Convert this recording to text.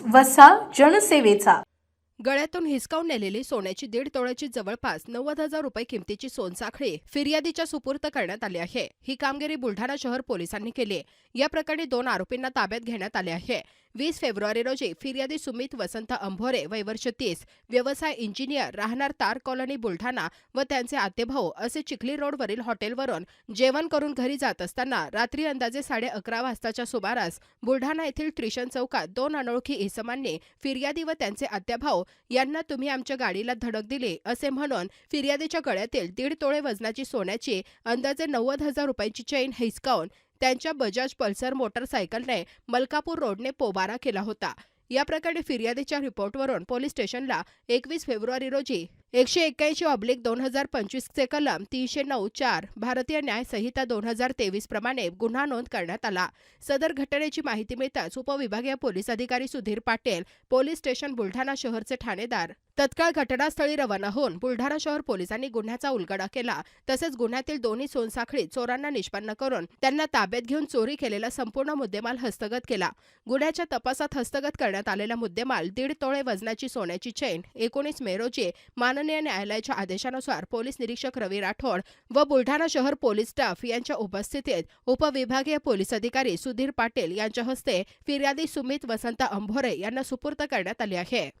News वसा जनसेवेचा. गळ्यातून हिसकावून नेलेली सोन्याची दीड तोळ्याची जवळपास नव्वद हजार रुपये किमतीची सोनसाखळी फिर्यादीच्या सुपूर्त करण्यात आली आहे. ही कामगिरी बुलढाणा शहर पोलिसांनी केली या प्रकरणी दोन आरोपींना ताब्यात घेण्यात आले आहे. वीस फेब्रुवारी रोजी फिर्यादी सुमित वसंत अंभोरे वय वर्ष तीस व्यवसाय इंजिनियर राहणार तार कॉलनी बुलढाणा व त्यांचे आतेभाऊ असे चिखली रोडवरील हॉटेलवरून जेवण करून घरी जात असताना रात्री अंदाजे साडे अकरा वाजताच्या सुमारास बुलढाणा येथील त्रिशन चौकात दोन अनोळखी इसमांनी फिर्यादी व त्यांचे आत्याभाऊ यांना तुम्ही आमच्या गाडीला धडक दिली असे म्हणून फिर्यादीच्या गळ्यातील दीड तोळे वजनाची सोन्याची अंदाजे नव्वद हजार रुपयांची चैन हिसकावून त्यांच्या बजाज पल्सर मोटरसायकलने मलकापूर रोडने पोबारा केला होता. या प्रकरणी फिर्यादीच्या रिपोर्टवरून पोलीस स्टेशनला एकवीस फेब्रुवारी रोजी एकशे एक्क्याऐंशी ऑब्लिक दोन हजार पंचवीसचे कलम तीनशे नऊ चार भारतीय न्याय संहिता दोन हजार तेवीस प्रमाणे गुन्हा नोंद करण्यात आला. सदर घटनेची माहिती मिळताच उपविभागीय पोलीस अधिकारी सुधीर पाटील पोलीस स्टेशन बुलढाणा शहरचे ठाणेदार. तत्काळ घटनास्थळी रवाना होऊन बुलढाणा शहर पोलिसांनी गुन्ह्याचा उलगडा केला. तसेच गुन्ह्यातील दोन्ही सोनसाखळी चोरांना निष्पन्न करून त्यांना ताब्यात घेऊन चोरी केलेला संपूर्ण मुद्देमाल हस्तगत केला. गुन्ह्याच्या तपासात हस्तगत करण्यात आलेला मुद्देमाल दीड तोळे वजनाची सोन्याची चैन एकोणीस मे रोजी माननीय न्यायालयाच्या आदेशानुसार पोलीस निरीक्षक रवी राठोड व बुलढाणा शहर पोलीस स्टाफ यांच्या उपस्थितीत उपविभागीय पोलीस अधिकारी सुधीर पाटील यांच्या हस्ते फिर्यादी सुमित वसंत अंभोरे यांना सुपूर्त करण्यात आली आहे.